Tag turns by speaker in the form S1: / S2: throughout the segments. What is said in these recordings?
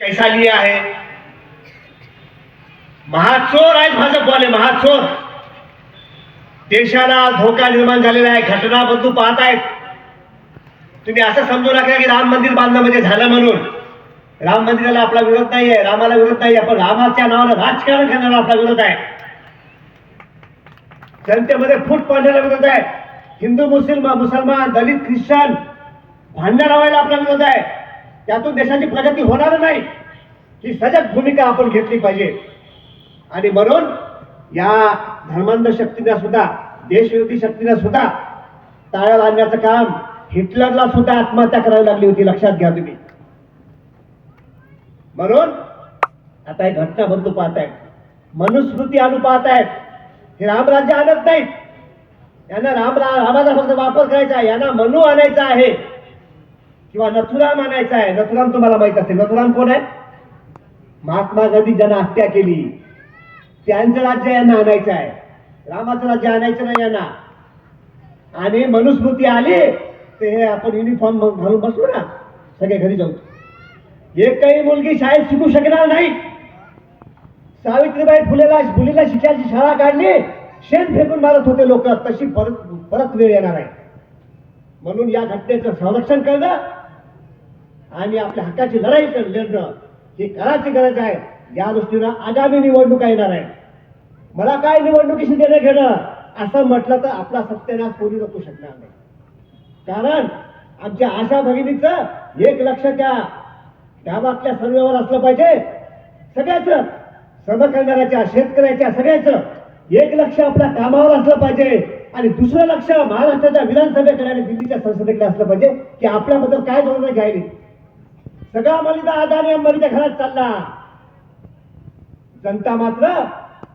S1: कैसा लिया है महाचोर आहेत भाजपवाले महाचोर. देशाला धोका निर्माण झालेला आहे घटना बदलू पाहत आहेत तुम्ही असं समजू नका की राम मंदिर बांधणं म्हणजे झालं म्हणून. राम मंदिराला आपला विरोध नाही आहे रामाला विरोध नाही आहे पण रामाच्या नावानं राजकारण करण्याला आपला विरोध आहे. जनतेमध्ये फूट पाडण्याला विरोध आहे. हिंदू मुस्लिम मुसलमान दलित ख्रिश्चन भांडण लावायला आपला विरोध आहे. त्यातून देशाची प्रगती होणार नाही. ही सजग भूमिका आपण घेतली पाहिजे. आणि म्हणून या धर्मांध शक्तीने सुद्धा देशविरोधी शक्तीने सुद्धा ताळ्या बांधण्याचं काम हिटलरला सुद्धा आत्महत्या करावी लागली होती लक्षात घ्या तुम्ही. म्हणून आता हे घटना बंधू पाहतायत. मनुस्मृती आणू पाहतायत. हे रामराज्य आणत नाहीत. यांना राम रामाचा फक्त वापर करायचा यांना मनू आणायचा आहे. किंवा नथुराम आणायचा आहे. नथुराम तुम्हाला माहीत असेल. नथुराम कोण आहे? महात्मा गांधी ज्यांना हत्या केली. त्यांचं राज्य यांना आणायचं आहे. रामाचं राज्य आणायचं नाही यांना. आणि मनुस्मृती आली ते हे आपण युनिफॉर्म घालून बसलो ना. सगळे घरी जाऊ. एकही मुलगी शाळेत शिकू शकणार नाही. सावित्रीबाई फुलेला फुलेला शिक्षणाची शाळा काढली. शेण फेकून मारत होते लोक. तशी परत परत वेळ येणार आहे. म्हणून या घटनेचं संरक्षण करणं आणि आपल्या हक्काची लढाई लढणं ही करायची गरज आहे या दृष्टीनं आगामी निवडणुका येणार आहे. मला काय निवडणुकीशी देणं घेणं असं म्हटलं तर आपला सत्यानाश कोणी नको शकणार नाही. कारण आमच्या आशा भगिनीचं एक लक्ष त्या गावातल्या सर्वेवर असलं पाहिजे. सगळ्याचं श्रम करणाऱ्याच्या शेतकऱ्याच्या सगळ्याच एक लक्ष आपल्या कामावर असलं पाहिजे. आणि दुसरं लक्ष महाराष्ट्राच्या विधानसभेकडे आणि दिल्लीच्या संसदेकडे असलं पाहिजे की आपल्याबद्दल काय धोरण घ्यायली. सगळा मलिदा आदाने अंबानीच्या घरात चालला. जनता मात्र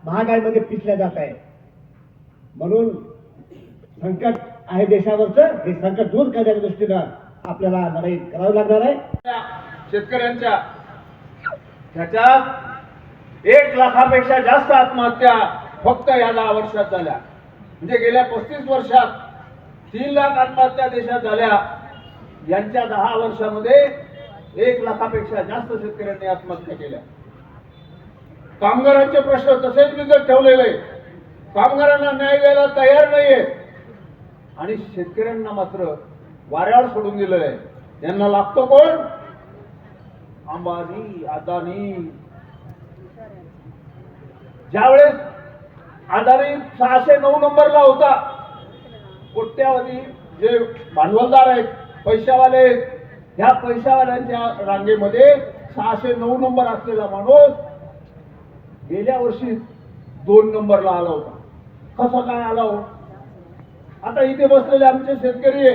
S1: महागाईमध्ये पिसल्या जात आहे. म्हणून संकट आहे देशावरचं हे संकट दूर करण्याच्या दृष्टीनं आपल्याला लढाई करावी लागणार आहे.
S2: शेतकऱ्यांच्या ह्याच्यात एक लाखापेक्षा जास्त आत्महत्या फक्त या दहा वर्षात झाल्या. म्हणजे गेल्या पस्तीस वर्षात तीन लाख आत्महत्या देशात झाल्या. यांच्या दहा वर्षामध्ये एक लाखापेक्षा जास्त शेतकऱ्यांनी आत्महत्या केल्या. कामगारांचे प्रश्न तसेच बिगत ठेवलेले कामगारांना न्याय द्यायला तयार नाहीये. आणि शेतकऱ्यांना मात्र वाऱ्यावर सोडून दिलेलं आहे. यांना लागतो कोण? अंबानी अदानी. ज्यावेळेस अदानी सहाशे नऊ नंबरला होता कोट्यावधी जे भांडवलदार आहेत पैशावाले आहेत ह्या पैशावाल्यांच्या रांगेमध्ये सहाशे नऊ नंबर असलेला माणूस गेल्या वर्षी दोन नंबरला आला होता. कसा काय आला हो? आता इथे बसलेले आमचे शेतकरी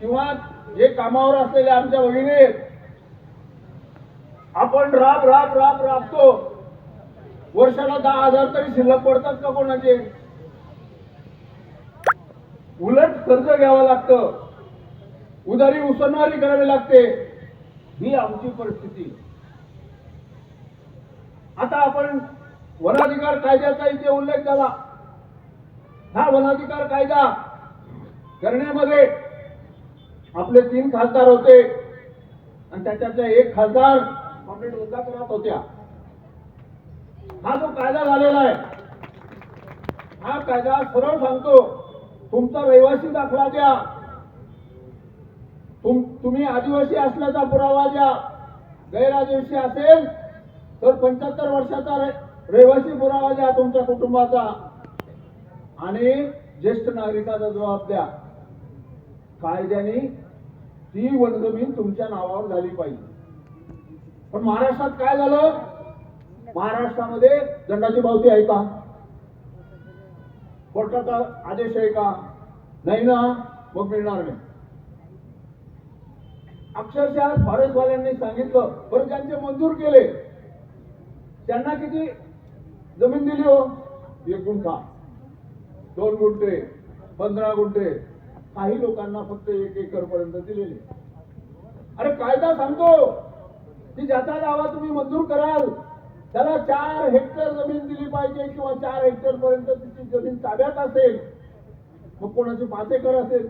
S2: किंवा जे कामावर असलेले आमच्या भगिनी आहेत. आपण राब राब राब राबतो. वर्षाला दहा हजार तरी शिल्लक पडतात का कोणाचे? उलट कर्ज घ्यावं लागतं. उदारी उसनवारी करावी लागते. ही आमची परिस्थिती. आता आपण वनाधिकार कायद्याचा इथे उल्लेख झाला. हा वनाधिकार कायदा करण्यामध्ये आपले तीन खासदार होते आणि त्याच्यातल्या एक खासदार कॉम्रेड करत होत्या. हा जो कायदा झालेला आहे हा कायदा सरळ सांगतो तुमचा रहिवासी दाखला द्या. तुम तुम्ही आदिवासी असल्याचा पुरावा द्या. गैरआदिवासी असेल तर पंच्याहत्तर वर्षाचा रहिवासी पुरावा द्या तुमच्या कुटुंबाचा. आणि ज्येष्ठ नागरिकाचा जबाब द्या. कायद्याने ती वनजमीन तुमच्या नावावर झाली पाहिजे. पण महाराष्ट्रात काय झालं? महाराष्ट्रामध्ये दंडाची पावती आहे का? कोर्टाचा आदेश आहे का? नाही ना मग मिळणार नाही. अक्षरशः फॉरेस्टवाल्यांनी सांगितलं बरं त्यांचे मंजूर केले त्यांना किती जमीन दिली हो? एक गुंठा दोन गुंठे पंधरा गुंठे काही लोकांना फक्त एक एकर पर्यंत दिलेले. अरे कायदा सांगतो की ज्याचा दावा तुम्ही मंजूर कराल त्याला चार हेक्टर जमीन दिली पाहिजे किंवा चार हेक्टर पर्यंत तिची जमीन ताब्यात असेल. मग कोणाची पाच एकर असेल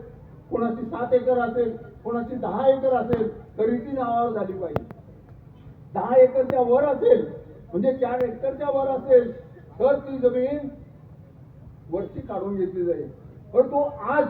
S2: कोणाची सात एकर असेल कोणाची दहा एकर असेल तरी ती नावावर झाली पाहिजे. दहा एकरच्या वर असेल म्हणजे चार एकरच्या वर असेल तर ती जमीन वरची काढून घेतली जाईल. पण तो आज